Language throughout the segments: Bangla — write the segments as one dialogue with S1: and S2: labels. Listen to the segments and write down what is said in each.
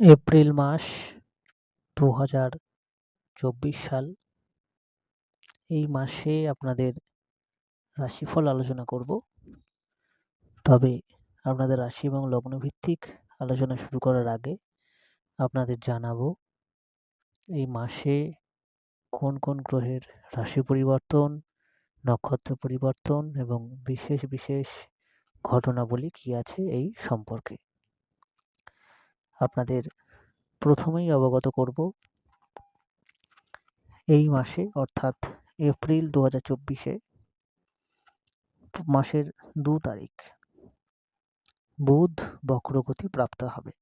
S1: এপ্রিল মাস দু হাজার চব্বিশ সাল। এই মাসে আপনাদের রাশিফল আলোচনা করব। তবে আপনাদের রাশি এবং লগ্ন ভিত্তিক আলোচনা শুরু করার আগে আপনাদের জানাব, এই মাসে কোন কোন গ্রহের রাশি পরিবর্তন, নক্ষত্র পরিবর্তন এবং বিশেষ বিশেষ ঘটনাবলী কি আছে এই সম্পর্কে। আপনাদের প্রথমেই অবগত করব। এই মাসে, অর্থাৎ এপ্রিল দু হাজার চব্বিশে, মাসের দু তারিখ, বুধ বক্রগতি প্রাপ্ত হবে।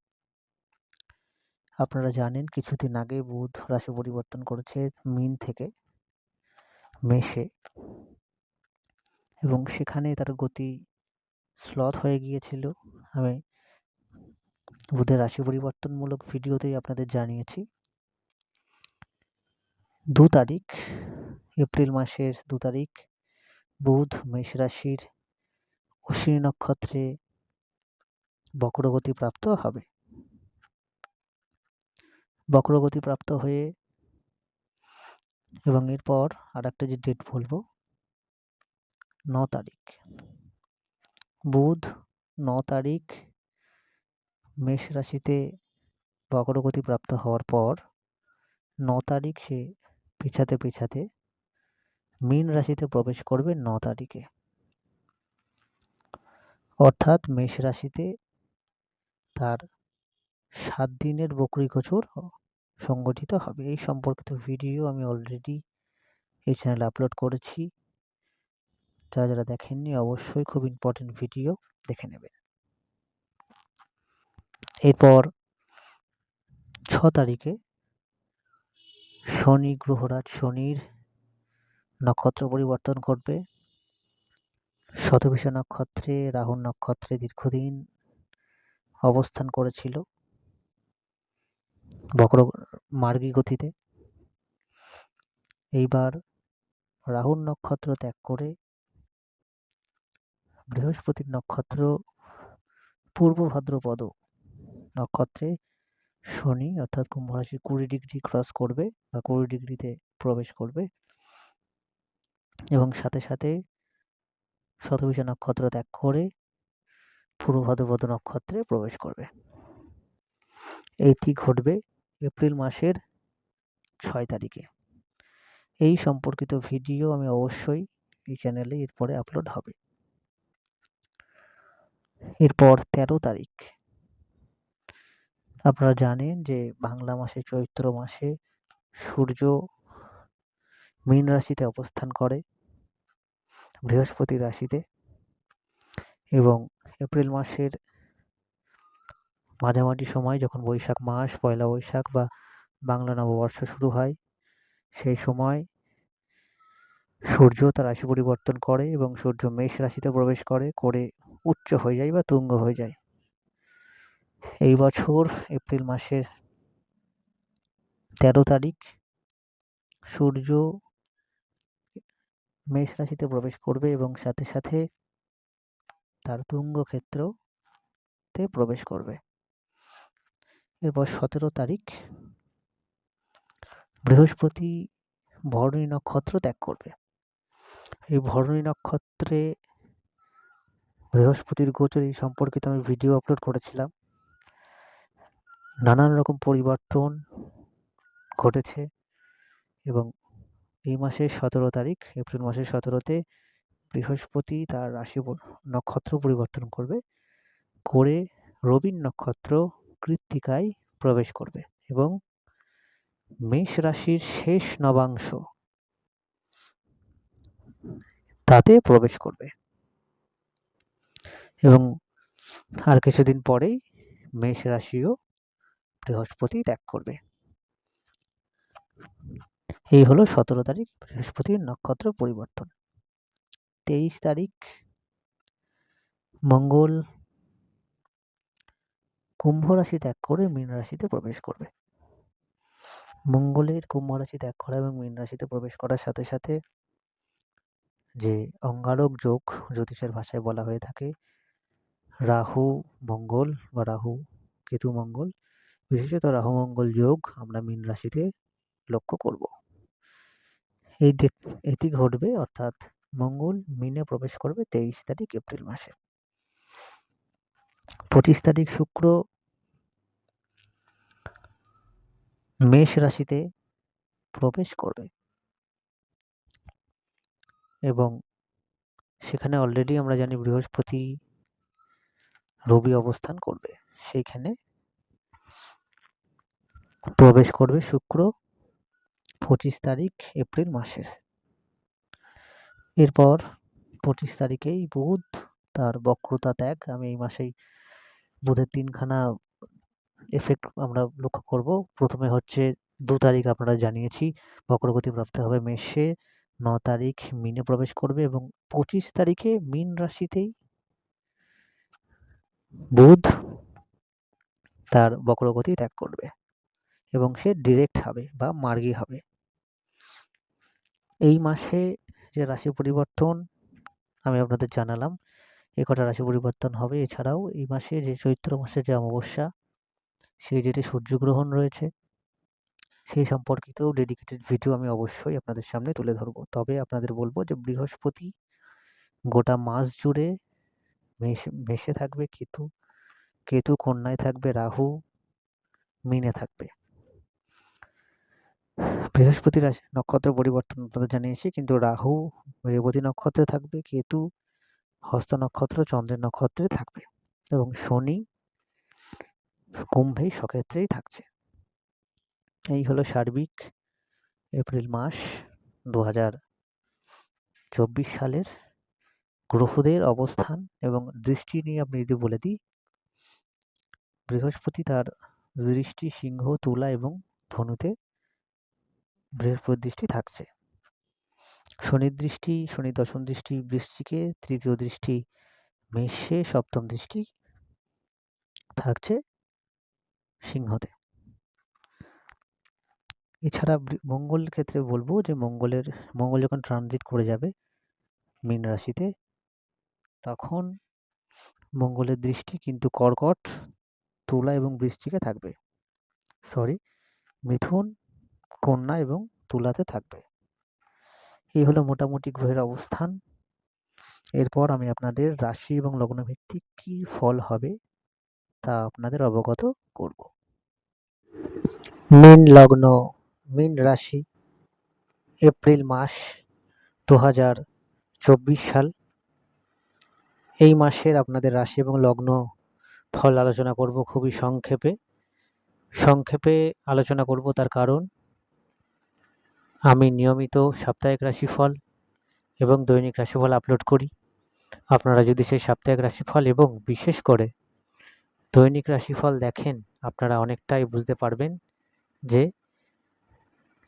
S1: আপনারা জানেন, কিছুদিন আগে বুধ রাশি পরিবর্তন করেছে মিন থেকে মেষে এবং সেখানে তার গতি স্লথ হয়ে গিয়েছিল। আমি বুধের রাশি পরিবর্তনমূলক ভিডিওতেই আপনাদের জানিয়েছি। দু তারিখ, এপ্রিল মাসের দু তারিখ, বুধ, মেষ রাশির অশ্বিনী নক্ষত্রে বক্রগতি প্রাপ্ত হবে। বক্রগতি প্রাপ্ত হয়ে এবং এরপর আর একটা যে ডেট বলব, ন তারিখ। বুধ, ন তারিখ মেষ রাশিতে বক্রগতি প্রাপ্ত হওয়ার পর ন তারিখ সে পিছাতে পিছাতে মীন রাশিতে প্রবেশ করবে ন তারিখে। অর্থাৎ মেষ রাশিতে তার সাত দিনের বকরি গোচর সংগঠিত হবে। এই সম্পর্কিত ভিডিও আমি অলরেডি এই চ্যানেলে আপলোড করেছি। যারা যারা দেখেননি, অবশ্যই খুব ইম্পর্টেন্ট ভিডিও দেখে নেবেন। এরপর ছ তারিখে শনি গ্রহরাজ শনির নক্ষত্র পরিবর্তন করবে শতভিষা নক্ষত্রে রাহুল নক্ষত্রে দীর্ঘদিন অবস্থান করেছিল বক্র মার্গী গতিতে। এইবার রাহুল নক্ষত্র ত্যাগ করে বৃহস্পতির নক্ষত্র পূর্ব ভাদ্রপদ নক্ষত্রে শনি অর্থাৎ কুম্ভ রাশির কুড়ি ডিগ্রি ক্রস করবে বা কুড়ি ডিগ্রিতে প্রবেশ করবে। এবং সাথে সাথে শতভিষা নক্ষত্র ত্যাগ করে পূর্ব ভাদ্রপদ নক্ষত্রে প্রবেশ করবে। এইটি ঘটবে এপ্রিল মাসের ছয় তারিখে। এই সম্পর্কিত ভিডিও আমি অবশ্যই এই চ্যানেলে এরপরে আপলোড হবে। এরপর তেরো তারিখ। আপনারা জানেন যে বাংলা মাসে, চৈত্র মাসে সূর্য মীন রাশিতে অবস্থান করে, বৃহস্পতি রাশিতে এবং এপ্রিল মাসের মাঝামাঝি সময় যখন বৈশাখ মাস, পয়লা বৈশাখ বা বাংলা নববর্ষ শুরু হয়, সেই সময় সূর্য তার রাশি পরিবর্তন করে এবং সূর্য মেষ রাশিতে প্রবেশ করে করে উচ্চ হয়ে যায় বা তুঙ্গ হয়ে যায়। এই বছর এপ্রিল মাসের
S2: তেরো তারিখ সূর্য মেষ রাশিতে প্রবেশ করবে এবং সাথে সাথে তার তুঙ্গ ক্ষেত্রতে প্রবেশ করবে। এরপর সতেরো তারিখ বৃহস্পতি ভরণী নক্ষত্র ত্যাগ করবে। এই ভরণী নক্ষত্রে বৃহস্পতির গোচর এই সম্পর্কিত আমি ভিডিও আপলোড করেছিলাম। নানান রকম পরিবর্তন ঘটেছে এবং এই মাসের সতেরো তারিখ, এপ্রিল মাসের সতেরোতে বৃহস্পতি তার রাশি নক্ষত্র পরিবর্তন করবে, করে রবির নক্ষত্র কৃত্তিকায় প্রবেশ করবে এবং মেষ রাশির শেষ নবাংশ তাতে প্রবেশ করবে। এবং আর কিছুদিন পরেই মেষ রাশিও বৃহস্পতি ত্যাগ করবে। এই হলো সতেরো তারিখ, বৃহস্পতির নক্ষত্র পরিবর্তন। তেইশ তারিখ, মঙ্গল কুম্ভ রাশি ত্যাগ করে মীন রাশিতে প্রবেশ করবে। মঙ্গলের কুম্ভ রাশি ত্যাগ করা এবং মীন রাশিতে প্রবেশ করার সাথে সাথে যে অঙ্গারক যোগ জ্যোতিষের ভাষায় বলা হয়ে থাকে, রাহু মঙ্গল বা রাহু কেতু মঙ্গল বিশেষত রাহু মঙ্গল যোগ আমরা মীন রাশিতে লক্ষ্য করব। এই এটি ঘটবে অর্থাৎ মঙ্গল মিনে প্রবেশ করবে তেইশ তারিখ এপ্রিল মাসে। পঁচিশ তারিখ শুক্র মেষ রাশিতে প্রবেশ করবে। এবং সেখানে অলরেডি আমরা জানি বৃহস্পতি রবি অবস্থান করবে। সেইখানে প্রবেশ করবে শুক্র পঁচিশ তারিখ এপ্রিল মাসের। এরপর পঁচিশ তারিখেই বুধ তার বক্রতা ত্যাগ। আমি এই মাসেই বুধের তিনখানা এফেক্ট আমরা লক্ষ্য করব। প্রথমে হচ্ছে দু তারিখ আপনারা জানিয়েছি, বক্রগতি প্রাপ্ত হবে মেষে। ন তারিখ মিনে প্রবেশ করবে এবং পঁচিশ তারিখে মীন রাশিতেই বুধ তার বক্রগতি ত্যাগ করবে। এবং সে ডিরেক্ট হবে বা মার্গী হবে। এই মাসে যে রাশি পরিবর্তন আমি আপনাদের জানালাম, এ কটা রাশি পরিবর্তন হবে। এছাড়াও এই মাসে যে চৈত্র মাসের যে অমাবস্যা, সেই যেটি সূর্যগ্রহণ রয়েছে। সেই সম্পর্কিতও ডেডিকেটেড ভিডিও আমি অবশ্যই আপনাদের সামনে তুলে ধরবো। তবে আপনাদের বলব যে বৃহস্পতি গোটা মাস জুড়ে মেষে থাকবে, কেতু কেতু কন্যায় থাকবে, রাহু, মিনে থাকবে। বৃহস্পতি রাশি নক্ষত্র পরিবর্তন আপনাদের জানিয়েছি, কিন্তু রাহু রেবতী নক্ষত্রে থাকবে, কেতু হস্ত নক্ষত্র, চন্দ্রের নক্ষত্রে থাকবে এবং শনি কুম্ভেই সক্ষেত্রেই থাকছে। এই হলো সার্বিক এপ্রিল মাস দু চব্বিশ সালের গ্রহদের অবস্থান এবং দৃষ্টি নিয়ে আপনি যদি বলে দিই, বৃহস্পতি তার দৃষ্টি সিংহ, তুলা এবং ধনুতে বৃহস্পতি দৃষ্টি থাকছে। শনির দৃষ্টি, শনি দশম দৃষ্টি, বৃশ্চিকে তৃতীয় দৃষ্টি, মেষে সপ্তম দৃষ্টি থাকছে সিংহতে। এছাড়া মঙ্গল ক্ষেত্রে বলব যে মঙ্গলের, মঙ্গল যখন ট্রানজিট করে যাবে মীন রাশিতে, তখন মঙ্গলের দৃষ্টি কিন্তু কর্কট, তুলা এবং বৃশ্চিকে থাকবে। সরি মিথুন কন্যা এবং তুলাতে থাকবে। এই হলো মোটামুটি গ্রহের অবস্থান। এরপর আমি আপনাদের রাশি এবং লগ্ন ভিত্তিক কী ফল হবে তা আপনাদের অবগত করব। মীন লগ্ন, মীন রাশি, এপ্রিল মাস দু হাজার চব্বিশ সাল। এই মাসের আপনাদের রাশি এবং লগ্ন ফল আলোচনা করব খুবই সংক্ষেপে। সংক্ষেপে আলোচনা করব তার কারণ আমি নিয়মিত সাপ্তাহিক রাশিফল এবং দৈনিক রাশিফল আপলোড করি। আপনারা যদি সেই সাপ্তাহিক রাশিফল এবং বিশেষ করে দৈনিক রাশিফল দেখেন, আপনারা অনেকটাই বুঝতে পারবেন যে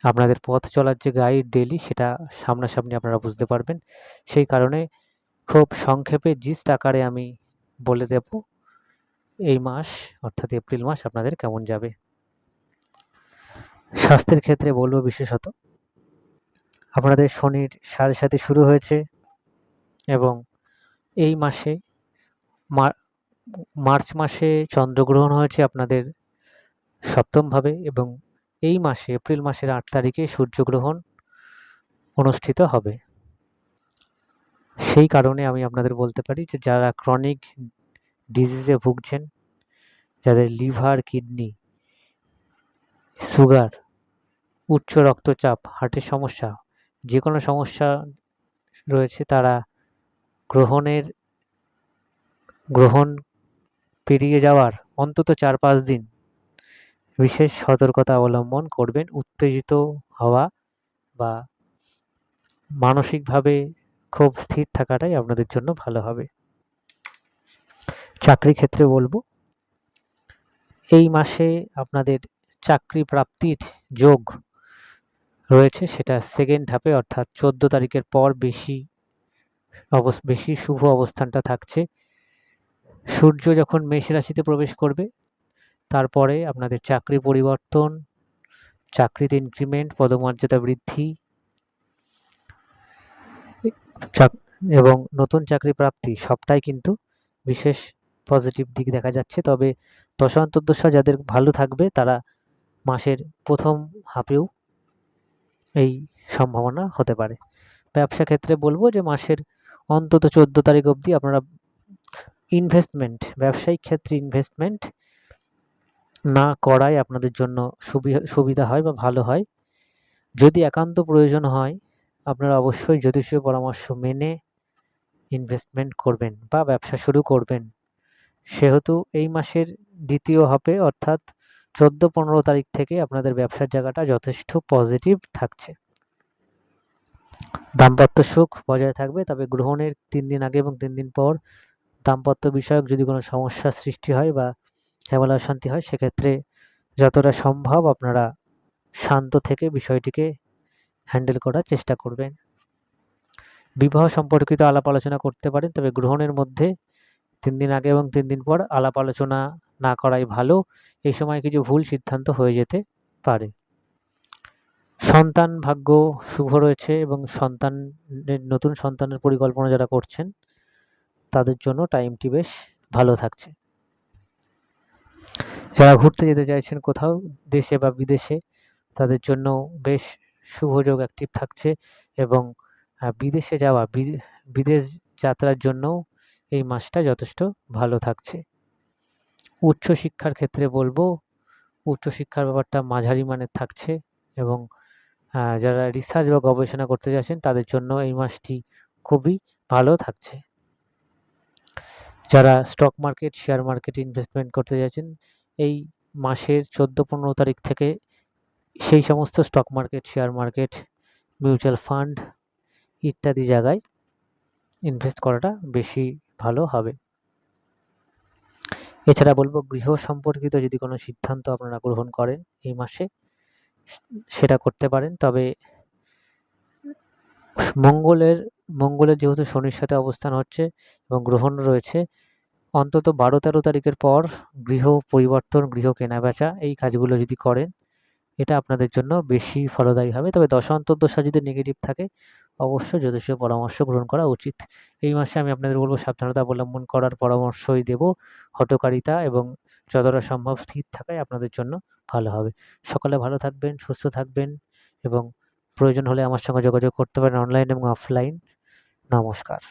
S2: আপনাদের পথ চলার যে গাইড ডেলি সেটা সামনাসামনি আপনারা বুঝতে পারবেন। সেই কারণে খুব সংক্ষেপে জিস্ট আকারে আমি বলে দেব এই মাস, অর্থাৎ এপ্রিল মাস আপনাদের কেমন যাবে।
S1: স্বাস্থ্যের ক্ষেত্রে বলব বিশেষত আপনাদের শনির সাড়ে সাথে শুরু হয়েছে এবং এই মাসে মার্চ মাসে চন্দ্রগ্রহণ হয়েছে আপনাদের সপ্তমভাবে এবং এই মাসে এপ্রিল মাসের আট তারিখে সূর্যগ্রহণ অনুষ্ঠিত হবে। সেই কারণে আমি আপনাদের বলতে পারি যে যারা ক্রনিক ডিজিজে ভুগছেন, যাদের লিভার কিডনি সুগার উচ্চ রক্তচাপ হার্টের সমস্যা যে কোনো সমস্যা রয়েছে, তারা গ্রহণের, গ্রহণ পেরিয়ে যাওয়ার অন্তত চার পাঁচ দিন বিশেষ সতর্কতা অবলম্বন করবেন। উত্তেজিত হওয়া বা মানসিকভাবে খুব স্থির থাকাটাই আপনাদের জন্য ভালো হবে। চাকরি ক্ষেত্রে বলব, এই মাসে আপনাদের চাকরি প্রাপ্তির যোগ রয়েছে সেটা সেকেন্ড ধাপে অর্থাৎ চোদ্দ তারিখের পর বেশি বেশি শুভ অবস্থানটা থাকছে। সূর্য যখন মেষ রাশিতে প্রবেশ করবে, তারপরে আপনাদের চাকরি পরিবর্তন, চাকরিতে ইনক্রিমেন্ট পদমর্যাদা বৃদ্ধি এবং নতুন চাকরি প্রাপ্তি সবটাই কিন্তু বিশেষ পজিটিভ দিক দেখা যাচ্ছে। তবে দশান্তর্দশা যাদের ভালো থাকবে, তারা মাসের প্রথম হাফেও এই সম্ভাবনা হতে পারে। ব্যবসা ক্ষেত্রে বলব যে মাসের অন্তত চোদ্দ তারিখ অবধি আপনারা ইনভেস্টমেন্ট ব্যবসায়িক ক্ষেত্রে ইনভেস্টমেন্ট না করাই আপনাদের জন্য সুবি- সুবিধা হয় বা ভালো হয়। যদি একান্ত প্রয়োজন হয়, আপনারা অবশ্যই জ্যোতিষীয় পরামর্শ মেনে ইনভেস্টমেন্ট করবেন বা ব্যবসা শুরু করবেন। সেহেতু এই মাসের দ্বিতীয় হাফে অর্থাৎ চোদ্দ পনেরো তারিখ থেকে আপনাদের ব্যবসার জায়গাটা যথেষ্ট পজিটিভ থাকছে। দাম্পত্য সুখ বজায় থাকবে, তবে গ্রহণের তিন দিন আগে এবং তিন দিন পর দাম্পত্য বিষয়ক যদি কোনো সমস্যার সৃষ্টি হয় বা ঝামেলা অশান্তি হয়, সেক্ষেত্রে যতটা সম্ভব আপনারা শান্ত থেকে বিষয়টিকে হ্যান্ডেল করার চেষ্টা করবেন। বিবাহ সম্পর্কিত আলাপ আলোচনা করতে পারেন, তবে গ্রহণের মধ্যে তিন দিন আগে এবং তিন দিন পর আলাপ আলোচনা না করাই ভালো, এই সময় কিছু ভুল সিদ্ধান্ত হয়ে যেতে পারে। সন্তান ভাগ্য শুভ রয়েছে এবং সন্তানের, নতুন সন্তানের পরিকল্পনা যারা করছেন, তাদের জন্য টাইমটি বেশ ভালো থাকছে। যারা ঘুরতে যেতে চাইছেন কোথাও, দেশে বা বিদেশে, তাদের জন্য বেশ শুভযোগ অ্যাক্টিভ থাকছে এবং বিদেশে যাওয়া বিদেশ যাত্রার জন্যও এই মাসটা যথেষ্ট ভালো থাকছে। উচ্চশিক্ষার ক্ষেত্রে বলব, উচ্চশিক্ষার ব্যাপারটা মাঝারি মানের থাকছে এবং যারা রিসার্চ বা গবেষণা করতে যাচ্ছেন তাদের জন্য এই মাসটি খুবই ভালো থাকছে। যারা স্টক মার্কেট শেয়ার মার্কেটে ইনভেস্টমেন্ট করতে যাচ্ছেন, এই মাসের চোদ্দ পনেরো তারিখ থেকে সেই সমস্ত stock market share market mutual fund ইত্যাদি জায়গায় ইনভেস্ট করাটা বেশি ভালো হবে। এছাড়া বলব গৃহ সম্পর্কিত যদি কোনো সিদ্ধান্ত আপনারা গ্রহণ করেন এই মাসে, সেটা করতে পারেন। তবে মঙ্গলের মঙ্গলের যেহেতু শনির সাথে অবস্থান হচ্ছে এবং গ্রহণ রয়েছে, অন্তত বারো তেরো তারিখের পর গৃহ পরিবর্তন, গৃহ কেনাবেচা এই কাজগুলো যদি করেন, এটা আপনাদের জন্য বেশি ফলদায়ী হবে। তবে দশা অন্তর্দশা যদি নেগেটিভ থাকে অবশ্যই জ্যোতিষীয় পরামর্শ গ্রহণ করা উচিত। এই মাসে আমি আপনাদের বলব সাবধানতা অবলম্বন করার পরামর্শই দেব। হটকারিতা এবং যতটা সম্ভব স্থির থাকাই আপনাদের জন্য ভালো হবে। সকালে ভালো থাকবেন, সুস্থ থাকবেন এবং প্রয়োজন হলে আমার সঙ্গে যোগাযোগ করতে পারেন অনলাইন এবং অফলাইন। নমস্কার।